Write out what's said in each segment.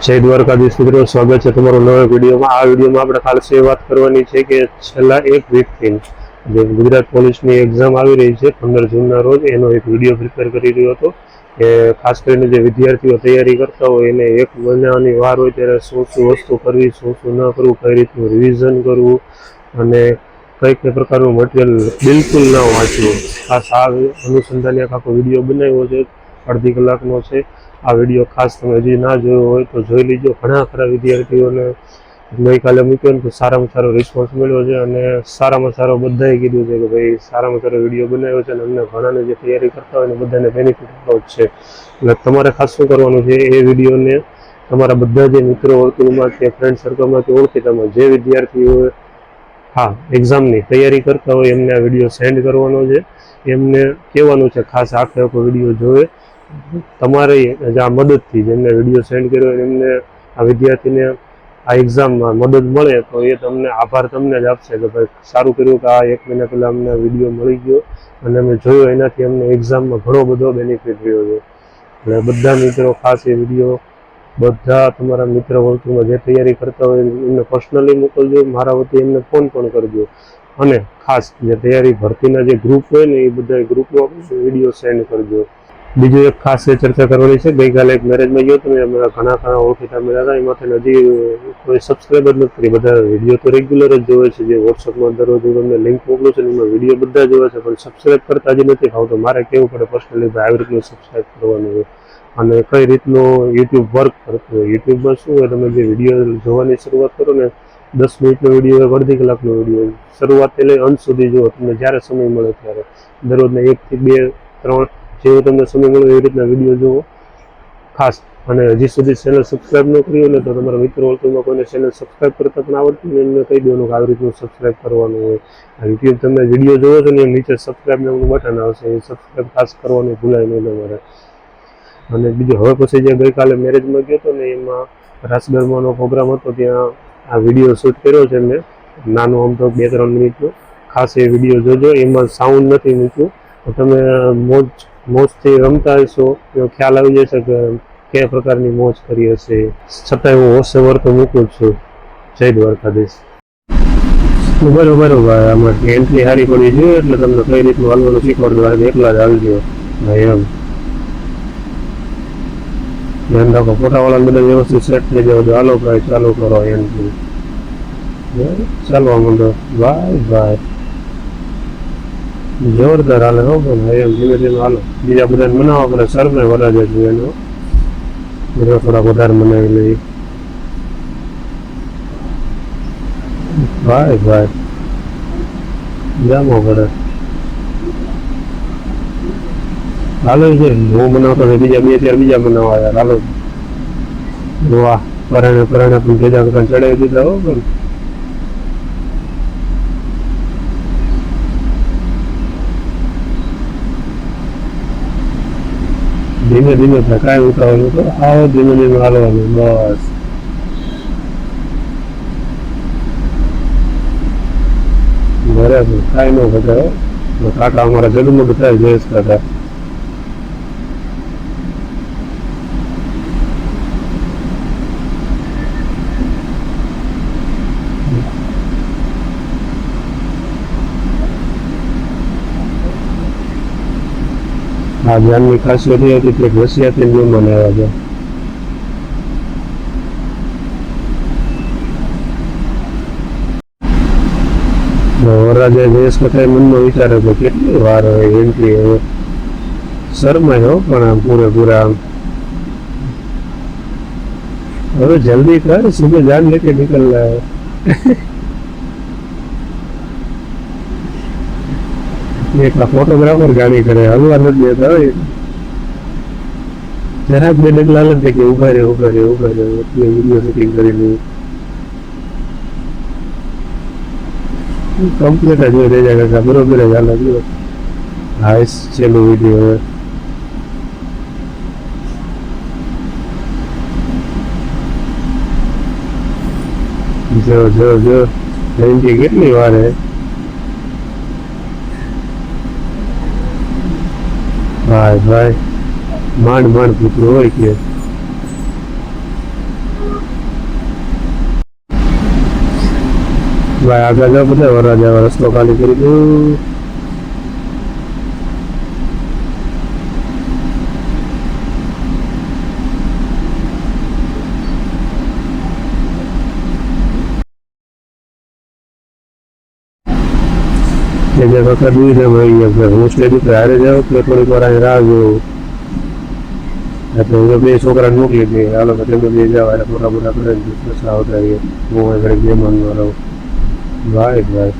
જય દ્વારકાધીશ મિત્રો, સ્વાગત છે તમારો નવા વિડીયોમાં. આ વિડીયોમાં આપણે ખાસ એ વાત કરવાની છે કે છેલ્લા એક વીકથી જે ગુજરાત પોલીસની એક્ઝામ આવી રહી છે, પંદર જૂનના રોજ, એનો એક વીડિયો પ્રિપેર કરી રહ્યો હતો કે ખાસ કરીને જે વિદ્યાર્થીઓ તૈયારી કરતા હોય, એને એક મહિનાની વાર હોય ત્યારે શું શું વસ્તુ કરવી, શું શું ન કરવું, કઈ રીતનું રિવિઝન કરવું અને કઈ કઈ પ્રકારનું મટીરિયલ બિલકુલ ન વાંચવું. ખાસ આ અનુસંધાને આખો વીડિયો બનાવ્યો છે, અડધી કલાકનો છે. આ વીડિયો ખાસ તમે હજી ના જોયો હોય તો જોઈ લીજો. ઘણા ખરા વિદ્યાર્થીઓને ગઈકાલે મૂક્યો ને તો સારામાં સારો રિસ્પોન્સ મળ્યો છે અને સારામાં સારો બધાએ કીધું છે કે ભાઈ સારામાં સારો વીડિયો બનાવ્યો છે અને અમને ઘણાને જે તૈયારી કરતા હોય ને બધાને બેનિફિટ થતો જ છે. એટલે તમારે ખાસ શું કરવાનું છે? એ વિડીયોને તમારા બધા જે મિત્રો વર્તુળમાં કે ફ્રેન્ડ સર્કલમાંથી ઓળખીતામાં જે વિદ્યાર્થીઓ હા એક્ઝામની તૈયારી કરતા હોય, એમને આ વીડિયો સેન્ડ કરવાનો છે. એમને કહેવાનું છે, ખાસ આખે આખો વીડિયો જોવે. તમારી જે આ મદદથી જેમને વીડિયો સેન્ડ કર્યો એમને આ વિદ્યાર્થીને આ એક્ઝામમાં મદદ મળે, તો એ તમને આભાર તમને જ આપશે કે ભાઈ સારું કર્યું કે આ એક મહિના પહેલાં અમને વીડિયો મળી ગયો અને અમે જોયો એનાથી અમને એક્ઝામમાં ઘણો બધો બેનિફિટ રહ્યો છે. એટલે બધા મિત્રો ખાસ એ વીડિયો બધા તમારા મિત્ર વર્તુળમાં જે તૈયારી કરતા હોય એમને પર્સનલી મોકલજો, મારા વતી એમને ફોન પણ કરજો. અને ખાસ જે તૈયારી ભરતીના જે ગ્રુપ હોય ને એ બધા ગ્રુપમાં વીડિયો સેન્ડ કરજો. બીજું એક ખાસ એ ચર્ચા કરવાની છે, ગઈકાલે એક મેરેજમાં ગયો તો અમારા ઘણા ઘણા ઓળખીતા મળ્યા હતા, એમાંથી હજી કોઈ સબસ્ક્રાઈબર નથી બધા વીડિયો તો રેગ્યુલર જ જોવે છે, જે વોટ્સઅપમાં દરરોજ હું તમને લિંક મોકલું છું, એમાં વીડિયો બધા જોવે છે, પણ સબસ્ક્રાઈબ કરતા હજી નથી, ખાવ તો મારે કેવું પડે પર્સનલી ભાઈ આવી રીતનું સબસ્ક્રાઈબ કરવાનું હોય. અને કઈ રીતનું યુટ્યુબ વર્ક કરતું હોય? યુટ્યુબમાં શું હોય, તમે જે વીડિયો જોવાની શરૂઆત કરો ને, દસ મિનિટનો વીડિયો હોય, અડધી કલાકનો વીડિયો શરૂઆતથી લઈ અંત સુધી જુઓ, તમને જ્યારે સમય મળે ત્યારે. દરરોજના એકથી બે, ત્રણ જેવો તમને સમય મળે એવી રીતના વીડિયો જુઓ. ખાસ, અને હજી સુધી ચેનલ સબસ્ક્રાઈબ ન કરી હોય ને તો તમારા મિત્રો વર્તુળમાં કોઈને ચેનલ સબસ્ક્રાઈબ કરતા પણ આવડતું હોય એમને કહી દેવાનું કે આવી રીતનું સબસ્ક્રાઈબ કરવાનું હોય. આ યુટ્યુબ તમે વીડિયો જોવો છો ને નીચે સબસ્ક્રાઈબ નામનું બટન આવશે, એ સબસ્ક્રાઈબ ખાસ કરવાનું ભૂલાય નહીં તમારે. અને બીજું, હવે પછી જે ગઈકાલે મેરેજમાં ગયો હતો ને, એમાં રાસગરમાનો પ્રોગ્રામ હતો, ત્યાં આ વીડિયો શૂટ કર્યો છે મેં નાનો આમ તો બે ત્રણ મિનિટનો ખાસ એ વીડિયો જોજો, એમાં સાઉન્ડ નથી મૂક્યું. તમે મોજ મોજથી રમતા હશો એવો ખ્યાલ આવી જશે કે કયા પ્રકારની મોજ કરી હશે છતાંય હું હોશે વર્તો મૂકું છું જય દ્વારકાધીશ બરોબર ભાઈ આમાં એન્ટ્રી સારી પડી છે એટલે તમને કઈ રીતનું હાલવાનું શીખવાડતું એકલા જ આવી ભાઈ એમ ધ્યાન રાખો ફોટાવાળા બધા વ્યવસ્થિત સેટ થઈ જાય બધું હાલો ભાઈ ચાલુ કરો એન્ટ્રી ચાલવા માંડો ભાઈ ભાઈ જોરદાર હાલે હો પણ એમ ધીમે ધીમે હાલો બીજા બધાને મનાવવા પડે સરને વરાજે છે એનો બધા થોડા વધારે મનાવી લઈ ભાઈ ભાઈ જામો પડે હાલો છે હું મનાવતો ને બીજા બે ચાર બીજા મનાવવા યાર હાલો વાહ પરાણે પરાણે પણ ભેજા કરતા ચડાવી દીધા હો પણ ધીમે ધીમે થાય ઉતાવળું તો આવો ધીમે ધીમે હાલવાનું, બસ. બરાબર, કાંઈ ન ઘટાડો કાકા અમારા જન્મ બધા જયેશ કાકા આ જ્ઞાનની ખાસિયત એ હતી કે હોશિયારથી નિયમો આવ્યા છે. વરરાજે જયેશ કથાએ મનમાં વિચારે કે કેટલી વાર હોય એન્ટ્રી હવે શરમાય પણ આમ પૂરેપૂરા હવે જલ્દી કર સુબહ જાન લેકે નિકલ એકલા ફોટોગ્રાફર ગાડી કરે. હલવા નથી દેતા હોય. જરાક બે ડગલા નથી કે ઊભા રે ઊભા રે ઊભા રે વીડિયો શૂટિંગ કરી કમ્પ્લીટ જ હોય, રેજા કાકા, બરોબર જ હાલ જો હાઈસ છેલ્લો વીડિયો હવે. જો જો જો. કેટલી વાર? હે ભાઈ ભાઈ, માંડ માંડ પૂતળું હોય કે. ભાઈ, આગળ બધા, વરરાજા રસ્તો ખાલી કરી દઉં. કે જે વખત છે ભાઈ આપણે હું સ્ટેજ ઉપર હારે જાઉં તો થોડીક વાર અહીં રાહ જોઉં. એટલે બે છોકરાને મોકલી દે. હાલો તેમને બે જાવ. એટલે મોટા મોટા કરે પૈસા આવતા રહીએ. હું અહીં ઘડીક મહેમાનમાં રહું. ભાઈ ભાઈ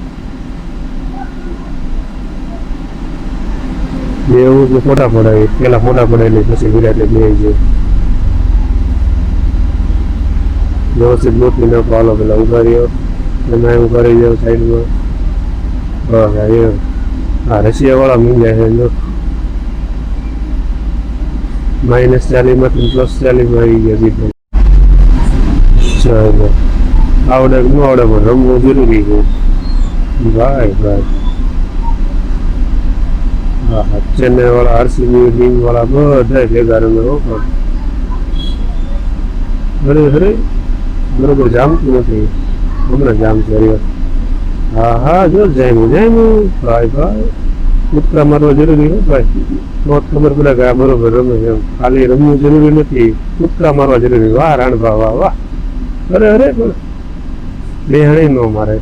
બે એવું ફોટા પડાવી. પેલા ફોટા પડાવી પછી વિરાટે બે છે વ્યવસ્થિત મોકલી નાખો હાલો પેલા ઊભા રહ્યો. એમાં હું કરી જાઉં સાઈડમાં બસ હા એ હા રશિયા વાળા મીંડ્યા છે જો માઇનસ ચાલીસમાંથી પ્લસ ચાલીસમાં આવી ગયા દીધો ચાલો આવડે ન આવડે પણ રમવું જરૂરી છે ભાઈ ભાઈ હા હા ચેન્નઈ વાળા આરસીબી ટીમ વાળા બધા ભેગા રમે હો પણ અરે અરે બરોબર જામતું નથી હમણાં જામ કર્યો હા હા જો જામ્યું જામ્યું ભાઈ. ભાઈ મિત્ર મારવા જરૂરી હોય ભાઈ. જ ખબર પડે કે બરોબર રમે એમ ખાલી રમવું જરૂરી નથી. કૂદકા મારવા જરૂરી. વાહ રાણભા વાહ વાહ. અરે અરે બે હણી નો મારે.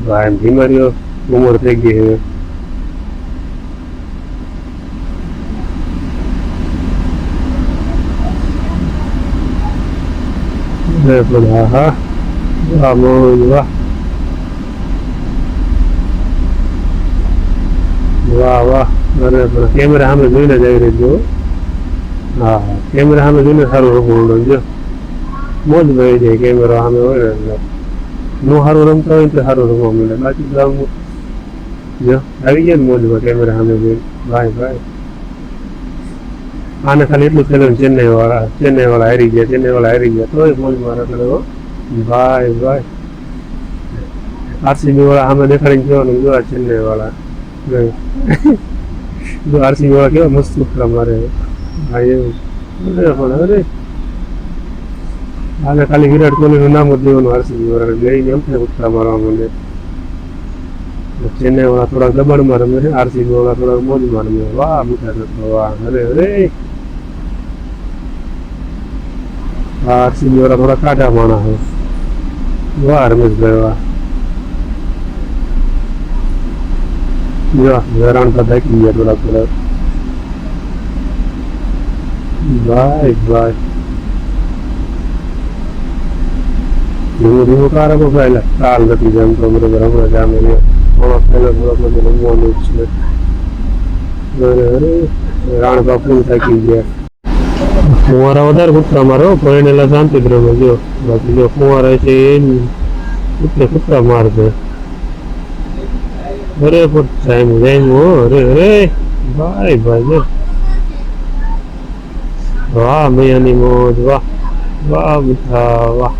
ભાઈ, એમ બીમારીઓ ઉમર થઈ ગઈ હવે પણ હા હા વાહ વાહ. વાહ વાહ, બરાબર. કેમેરા સામે જોઈને જ આવી રહ્યો હા. કેમેરા સામે જોઈને સારું રમવું જો. મોજ ભાઈ જાય કેમેરો સામે હોય ને નો સારું રમતા હોય એટલે સારું રમવા મળે. બાકી તો આમ જો, આવી ગયા ને મોજમાં કેમેરા સામે જોઈને. ભાઈ ભાઈ. આને ખાલી એટલું ખેલું ચેન્નઈ વાળા ચેન્નઈ વાળા હારી ગયા ચેન્નઈ વાળા હારી ગયા. તોય મોજમાં રખડે હો. ભાઈ ભાઈ. આરસીબી વાળા સામે દેખાડીને કહેવાનું, જો આ ચેન્નઈ વાળા જો આરસીબી વાળા કેવા મસ્ત ઉતરા મારે. પણ અરે. આને ખાલી વિરાટ કોહલીનું નામ જ લેવાનું આરસીબી વાળા લઈને એમ થાય ઉતરા મારવા માંડે ચેન્નઈ વાળા થોડાક દબાણમાં રમે છે આરસીબી વાળા થોડાક મોજમાં રમે. વાહ, મીઠા વાહ. અરે અરે. આરસીબી વાળા થોડા કાઢા માણા છે. વાહ, રમેશભાઈ, વાહ. જો થાકી ગયા થોડા થોડા ભાઈ ભાઈ ધીમું ધીમું કારે કો ભાઈ કાલ નથી જેમ તો બરોબર જામે થોડો પહેલો થોડોક બધું છે અરે રાણ થાકી ગયા કુંવારા વધારે કૂતરા મારો પરિણેલા શાંતિ રમે જો બાકી જો કુંવારા છે એ કૂતરા કૂતરા મારશે અરે, પણ ટાઈમ સાહેબ અરે અરે, ભાઈ ભાઈ ને વાહ, મૈયાની મોજ, વાહ વાહ મીઠા વાહ.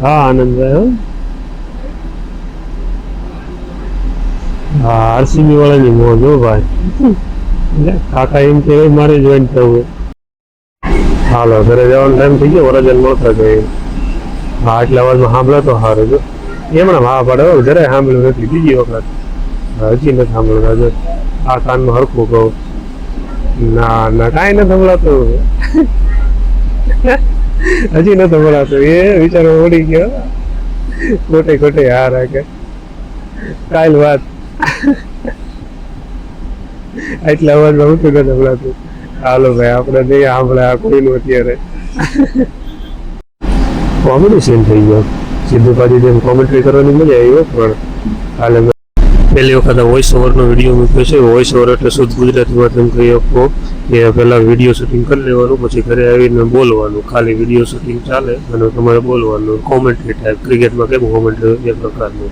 હા આનંદભાઈ હો. હા, આરસીબી વાળાની મોજ, હો, ભાઈ. કાકા એમ કે મારે જોઈન થવું હાલો, ઘરે જવાનો ટાઈમ થઈ ગયો વરજન મળતા જાય હા, એટલા અવાજમાં સાંભળો તો સારું, જો. એમણે હા પડે જરાય સાંભળ્યું નથી. બીજી વખત હજી નથી સાંભળ્યું. આજે આ કાનમાં હરખું કહું. ના ના કાંઈ નથી સંભળાતું. હજી નથી સંભળાતું. એ વિચારો ઓડી ગયો. ખોટે ખોટે હા રાખે. કાલ વાત. એટલા અવાજમાં હું નથી સંભળાતું? હાલો ભાઈ આપણે નહીં સાંભળે આ કોઈનું અત્યારે. કોમેડી સીન થઈ ગયો. પાછી જેમ કોમેન્ટ્રી કરવાની મજા આવી હોય પણ કાલે મેં પહેલી વખત વોઇસ ઓવરનો વીડિયો મૂક્યો છે. વોઇસ ઓવર એટલે શુદ્ધ ગુજરાતીમાં તમે કહી શકો કે પહેલાં વીડિયો શૂટિંગ કરી લેવાનું, પછી ઘરે આવીને બોલવાનું. ખાલી વીડિયો શૂટિંગ ચાલે અને તમારે બોલવાનું. કોમેન્ટ્રી ટાઈપ ક્રિકેટમાં કેમ કોમેન્ટ્રી એ પ્રકારનું.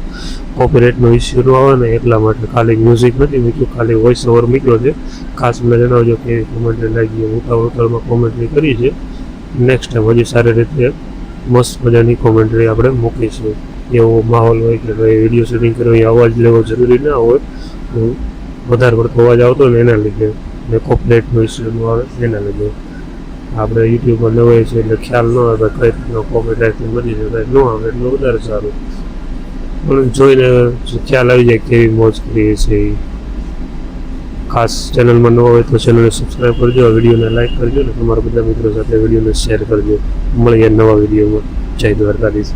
કોપીરાઇટનો ઇસ્યુ ન આવે ને એટલા માટે ખાલી મ્યુઝિક નથી મૂક્યું, ખાલી વોઇસ ઓવર મૂક્યો છે. ખાસ મને જણાવજો કે કોમેન્ટ્રી લાગી. ઉતાવળ ઉતાવળમાં કોમેન્ટ્રી કરી છે. નેક્સ્ટ ટાઈમ હજી સારી રીતે મસ્ત મજાની કોમેન્ટ્રી આપણે મૂકીશું એવો માહોલ હોય કે ભાઈ વીડિયો શૂટિંગ કરો એ અવાજ લેવો જરૂરી ના હોય વધારે પડતો અવાજ આવતો હોય ને એના લીધે. ને કોપરેટનો ઇસ્યુ આવે એના લીધે. આપણે યુટ્યુબમાં ન હોય છે એટલે ખ્યાલ ન આવે કઈ રીતનો રાખી બની જાય ન આવે, એટલું વધારે સારું. પણ જોઈને ખ્યાલ આવી જાય કેવી મોજ કરીએ છીએ. ખાસ ચેનલમાં ન હોય તો ચેનલને સબસ્ક્રાઈબ કરજો વિડીયોને લાઈક કરજો અને તમારા બધા મિત્રો સાથે વિડીયોને શેર કરજો. મળીએ નવા વિડીયોમાં. જય દ્વારકાધીશ.